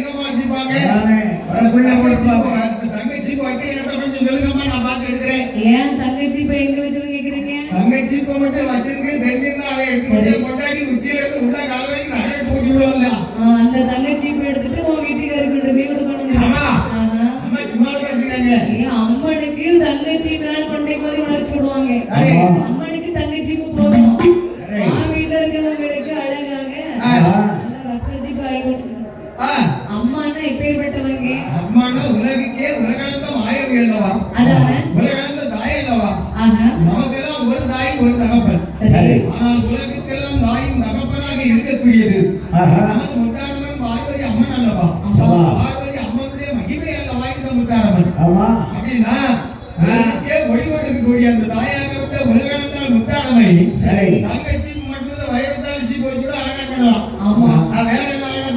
எங்கம்மா வச்சிருப்பாங்க வரக்குள்ள போயிருப்பாங்க தங்கச்சி வைக்கிற இடத்த கொஞ்சம் சொல்லுங்கம்மா நான் பார்த்து எடுக்கிறேன். ஏன் தங்கச்சி இப்ப எங்க வச்சிருந்து கேக்குறீங்க? தங்கச்சி இப்ப மட்டும் வச்சிருக்கேன் தெரிஞ்சிருந்தா அதை எடுத்து கொண்டாடி பார்வதி அம்மன் அல்லவா. பார்வதி அம்மனுடைய மகிமை அல்லவா இந்த முத்தாரம்மன் ஆமா. அப்படின்னா உலகத்தையே ஒளி கொடுக்கக்கூடிய அந்த தாயாகப்பட்ட உலகளந்தால் முத்தாரம்மை சரி. தங்கச்சி மட்டும் இல்ல வைரத்தால் சீ போச்சு கூட அழகா பண்ணலாம். ஆமா. வேற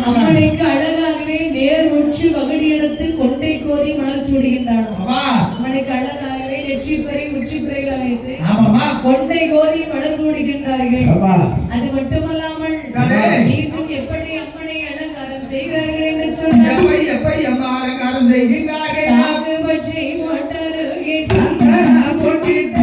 அம்மனுக்கு அழகாகவே நேர் உச்சி வகுடி எடுத்து கொண்டை கோதி மலர் சூடுகின்றானோ அம்மனுக்கு அழகாகவே நெற்றி பறை உச்சி பறையில் அமைத்து ஆமாம்மா. கொண்டை கோதி மலர் மூடுகின்றார்கள். சபா அது மட்டுமல்லாமல். மீண்டும் எப்படி எப்படி எப்படி அம்மா அலங்காரம் செய்கின்றார்கள்? தாகு பற்றி சந்தனா போட்டிட்டார்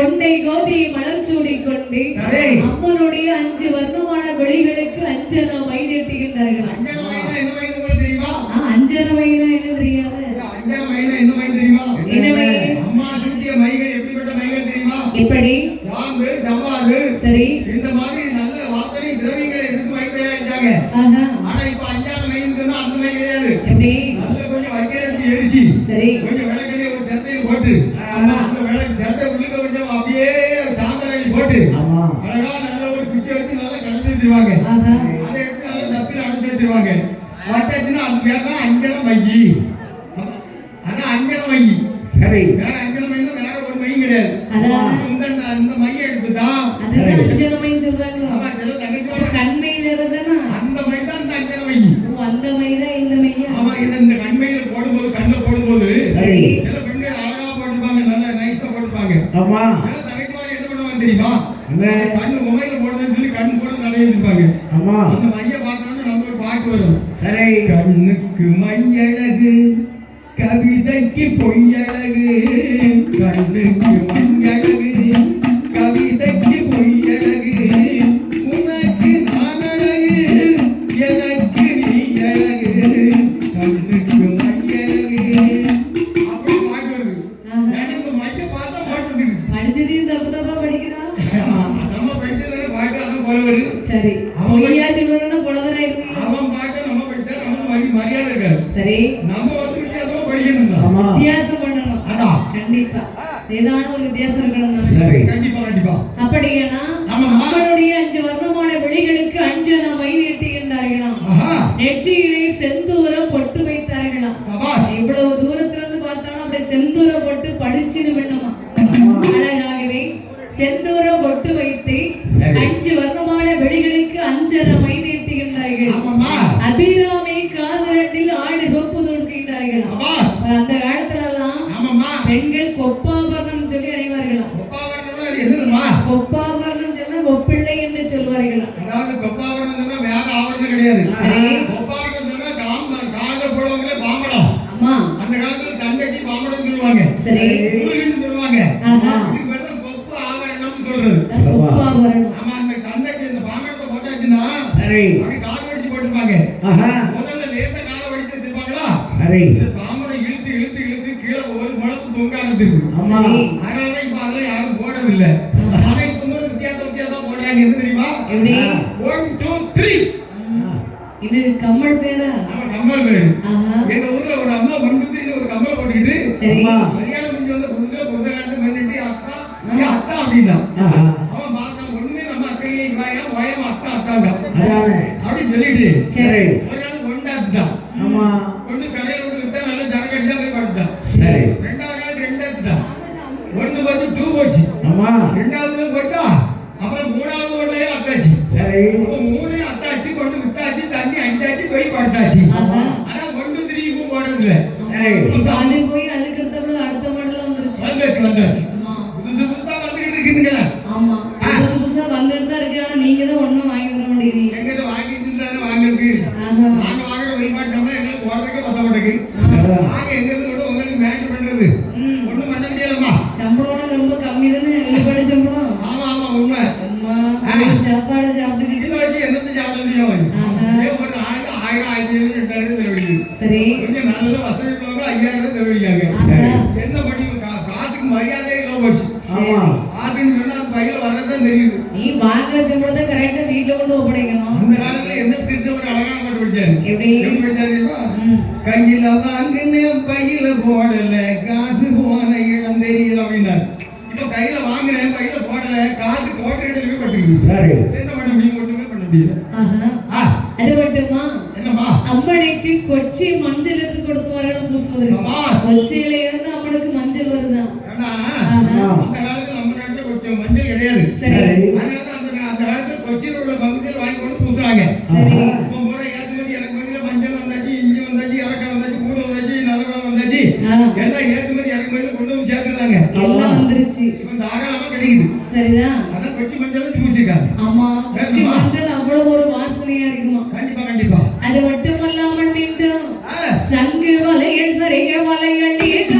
கொண்டை கோபியை மலர் சூடிக் கொண்டு. அம்மனுடைய அஞ்சு வர்ணமான அழகா நல்ல ஒரு குச்சியை வச்சு நல்லா கடந்து வச்சிருவாங்க அதை எடுத்து நல்லா டப்பில் அடைச்சு வச்சிருவாங்க வச்சாச்சுன்னா அது பேர் தான் அஞ்சன மையி அதான் அஞ்சன மையி சரி. வேற மரி மரியாதை இருக்காது சரி. நம்ம வந்து வித்தியாசமா படிக்கணும் தான். ஆமா. வித்தியாசம் பண்ணணும். அதான் கண்டிப்பா. ஏதான ஒரு வித்தியாசம் இருக்கணும் தான். சரி. கண்டிப்பா கண்டிப்பா. அப்படியேனா ஆமாம்மா. அவனுடைய அஞ்சு வர்ணமான வெளிகளுக்கு அஞ்சன மைதீட்டுகின்றார்களாம் ஆஹா. நெற்றியிலே செந்தூரம் பொட்டு வைத்தார்களாம். சபாஸ் இவ்வளவு தூரத்துல இருந்து பார்த்தாலும் அப்படியே செந்தூர பொட்டு படிச்சுன்னு வேணுமா அழகாகவே செந்தூர பொட்டு வைத்து. அஞ்சு வர்ணமான வெளிகளுக்கு அஞ்சன மைதீட்டுகின்றார்கள் அபிராமி கிடையாது ஒப்பாக்கிறதுனா காம்பம் காக போடுவாங்களே பாம்படம். அந்த காலத்துல தண்டட்டி பாம்படம் சொல்லுவாங்க. சரி. முருகன் சொல்லுவாங்க. இதுக்கு பேர் கொப்பு ஆபரணம் சொல்றது. கொப்பு ஆபரணம். ஆமா அந்த தண்டட்டி அந்த பாம்படத்தை போட்டாச்சுன்னா சரி. அப்படி காக அடிச்சு போட்டுருப்பாங்க. முதல்ல லேசா கால அடிச்சு வச்சிருப்பாங்களா? சரி. இந்த பாம்படம் இழுத்து இழுத்து இழுத்து கீழே ஒரு முழப்பு தொங்க ஆரம்பிச்சிருக்கு ஆமா. அதனாலதான் இப்ப அதெல்லாம் யாரும் போடுறதில்லை ஆனா இப்ப வித்தியாசம் வித்தியாசம் போடுறாங்க. என்ன தெரியுமா? எப்படி? கம்மல் பேரா? நம்ம கம்மல் பேரு எங்க ஊர்ல ஒரு அம்மா த்ரீன்னு ஒரு கம்மல் போட்டுக்கிட்டு சரி. அம்மா. கல்யாணம் முடிஞ்சு வந்த புதுசுல புருஷகாரத்தை பண்ணிட்டு அத்தா அத்தா அப்படின்னா. அவன் பார்த்தான் ஒண்ணுமே நம்ம அக்கடியே வாயா வாயம் அத்தா அத்தாங்க அதானே. அப்படி சொல்லிட்டு சரி. ஒரு நாள் கொண்டாத்துட்டான் ஆமா. கொண்டு கடையில விட்டு வித்தா நல்லா சரக்கு அடிச்சா போய் படுத்தான் சரி. ரெண்டாவது நாள் ரெண்டு எடுத்துட்டான் ஒன்று பார்த்து டூ போச்சு. ஆமா. ரெண்டாவது போச்சா? அப்புறம் மூணாவது ஒன்னே அத்தாச்சு. சரி. அப்ப மூணு அத்தாச்சு கொண்டு வித்தாச்சு தண்ணி அடிச்சாச்சு போய் படுத்தாச்சு ஆஹா. ஆனா ஒன்று த்ரீ இப்போ போடுறது இல்ல சரி இப்ப அது போய் அதுக்கு அடுத்த மாடல் வந்துருச்சு. வந்தாச்சு ஆமா. புதுசு புதுசா வந்துகிட்டு இருக்குதுங்களா? ஆமா. புதுசு புதுசா வந்துட்டு தான் இருக்கு ஆனா நீங்க தான் ஒண்ணும் வாங்கி தர மாட்டேங்கிறீங்க. எங்கிட்ட வாங்கிட்டு தானே வாங்குறது நாங்க வாங்குற வெளிப்பாட்டு சம்பளம் எங்களுக்கு போடுறதுக்கே பத்த மாட்டேங்குது. நாங்க எங்க இருந்து கூட உங்களுக்கு மேட்ச் பண்றது. ஒண்ணும் பண்ண முடியலம்மா சம்பளம் ரொம்ப கம்மி தானே வெளிப்பாடு சம்பளம். ஆமா ஆமா உண்மை. சாப்பாடு சாப்பிட்டுக்கிட்டு இதை வச்சு என்னத்தை சாப்பிட முடியும் ஆஹா. இதே ஒரு ஆயிரம் ஐநூறு ரெண்டாயிரம் செலவழிக்குது சரி. கொஞ்சம் நல்ல வசதி உள்ளவங்க ஐயாயிரம் ரூபாய் செலவழிக்காங்க என்ன பண்ணி காசுக்கு மரியாதையே இல்லாம போச்சு. ஆத்துன்னு சொன்னா அது பையில வர்றதுதான் தெரியுது. நீ வாங்குற சம்பளத்தை கரெக்டா வீட்டுல கொண்டு ஒப்படைக்கணும் அந்த காலத்துல என்ன ஸ்கிரிப்ட் ஒரு அழகான பாட்டு படிச்சாரு? எப்படி? எப்படி படிச்சாரு கையில வாங்கினேன் பையில போடல காசு போன இடம் தெரியல அப்படின்னாரு இப்ப கையில வாங்கினேன் பையில போடல காசு கோட்டரிடல போய் பட்டுக்குது சரி. என்ன பண்ண முடியும்? ஒண்ணுமே பண்ண முடியல. ஆஹா. ஆ, அது மட்டுமா? அம்மனுக்கு கொச்சி மஞ்சள் எடுத்து கொடுத்துவார்கள் பூசுவதற்கு சபாஸ். கொச்சியில இருந்து அம்மனுக்கு மஞ்சள் வருதான் மஞ்சள் கிடையாது. சரி. அதனால தான் அந்த அந்த காலத்துல கொச்சியில் உள்ள பங்குச்சல் வாங்கி கொண்டு பூசுறாங்க சரி. முறை ஏற்றுமதி இறக்குமதியில மஞ்சள் வந்தாச்சு இஞ்சி வந்தாச்சு இறக்காய் வந்தாச்சு பூடு வந்தாச்சு நல்லவளம் வந்தாச்சு. எல்லாம் ஏற்றுமதி இறக்குமதியில கொண்டு வந்து எல்லாம் வந்துருச்சு. இப்போ தாராளமா கிடைக்குது. சரிதான். அதான் கொச்சி மஞ்சள் பூசிருக்காங்க ஆமா. வலையல் சரிக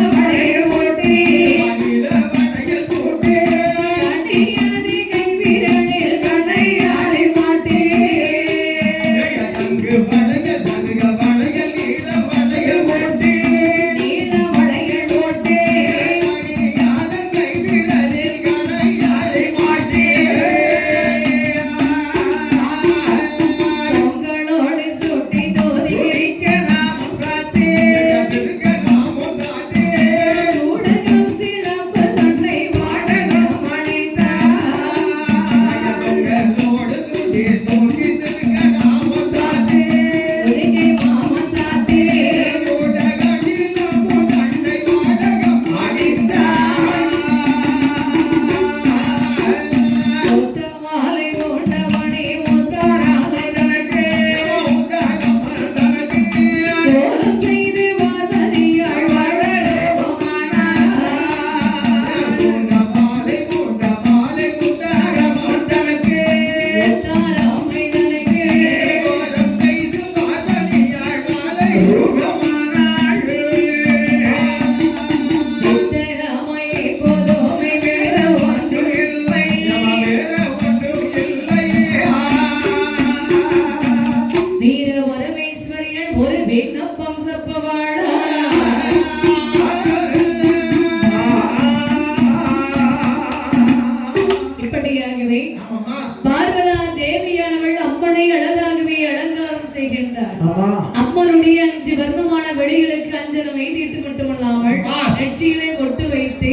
நெற்றியிலே பொட்டு வைத்து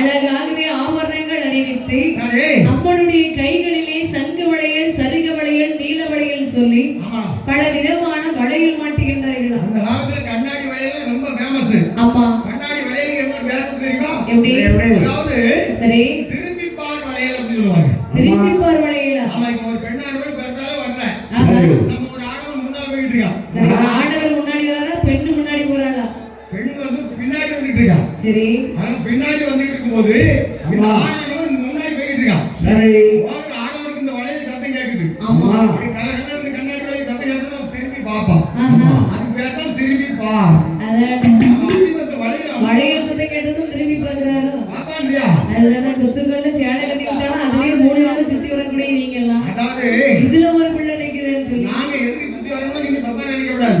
அழகாகவே ஆபரணங்கள் அணிவித்து அம்மனுடைய கைகளிலே சங்கு வளையல் சரிக வளையல் நீல வளையல் சொல்லி பல விதமான வளையல் மாட்டுகின்றார்களாம் அந்த காலத்துல கண்ணாடி வளையல் ரொம்ப ஃபேமஸ் அம்மா கண்ணாடி வளையலுக்கு என்ன பேர் தெரியுமா? எப்படி? அதாவது சரி. திரும்பி பார் வளையல் சொல்லுவாங்க. திருப்பி போர் வளையலா? ஆமா இப்ப ஒரு பெண்ணான போய் பிறந்தாலும் வர்றேன். நம்ம ஒரு ஆடவன் முன்னால் போயிட்டு இருக்கான். சரி. சரி. பின்னாடி வந்துட்டு இருக்கும்போது இந்த முன்னாடி போய்கிட்டு இருக்கான். சரி. ஓடுற இந்த வளையல் சத்தம் கேக்குது. ஆமா. அப்படி கலகல இந்த கண்ணாடி வளையல் சத்தம் கேட்டா திரும்பி பாப்பான் அது பேர் தான் திரும்பி பா. வளையல் சத்தம் கேட்டதும் திரும்பி பாக்குறாரு பாப்பா இல்லையா? அதுதான் குத்துக்கள்ல சேலை கட்டிக்கிட்டாலும் மூணு வாரம் சுத்தி வரக்கூடிய நீங்க இதுல ஒரு பிள்ளை நிக்குதுன்னு சொல்லி. நாங்க எதுக்கு சுத்தி வரணும் நீங்க தப்பா நினைக்க கூடாது